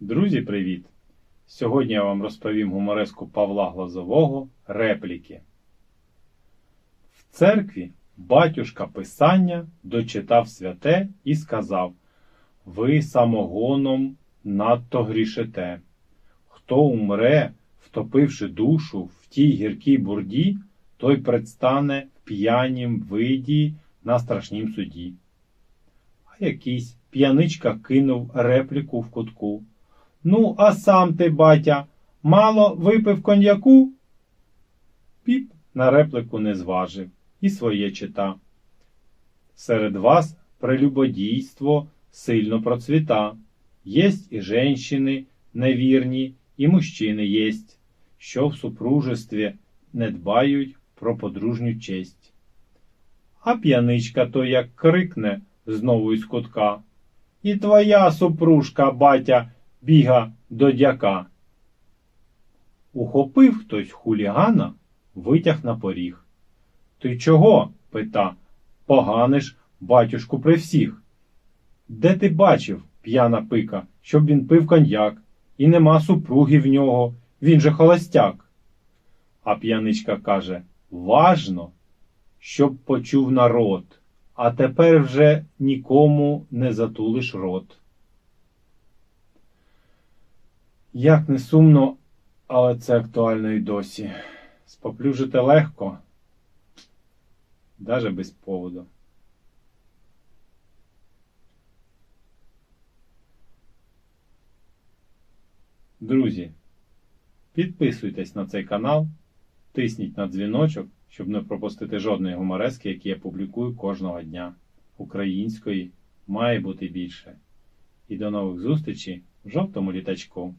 Друзі, привіт! Сьогодні я вам розповім гумореску Павла Глазового репліки. В церкві батюшка Писання дочитав святе і сказав: Ви самогоном надто грішите. Хто умре, втопивши душу в тій гіркій бурді, той предстане в п'янім виді на страшнім суді. А якийсь п'яничка кинув репліку в кутку. Ну, а сам ти, батя, мало випив коньяку? Піп на репліку не зважив і своє чита. Серед вас прелюбодійство сильно процвіта. Єсть і женщини невірні, і мужчини єсть, що в супружестві не дбають про подружню честь. А п'яничка то як крикне знову із кутка. І твоя супружка, батя, біга до дяка. Ухопив хтось хулігана, витяг на поріг. Ти чого? пита. Поганиш батюшку при всіх. Де ти бачив, п'яна пика, щоб він пив коньяк, і нема супруги в нього, він же холостяк. А п'яничка каже Важно, щоб почув народ, а тепер вже нікому не затулиш рот. Як не сумно, але це актуально і досі. Споплюжити легко, даже без поводу. Друзі, підписуйтесь на цей канал, тисніть на дзвіночок, щоб не пропустити жодної гуморески, які я публікую кожного дня. Української має бути більше. І до нових зустрічей в жовтому літачку.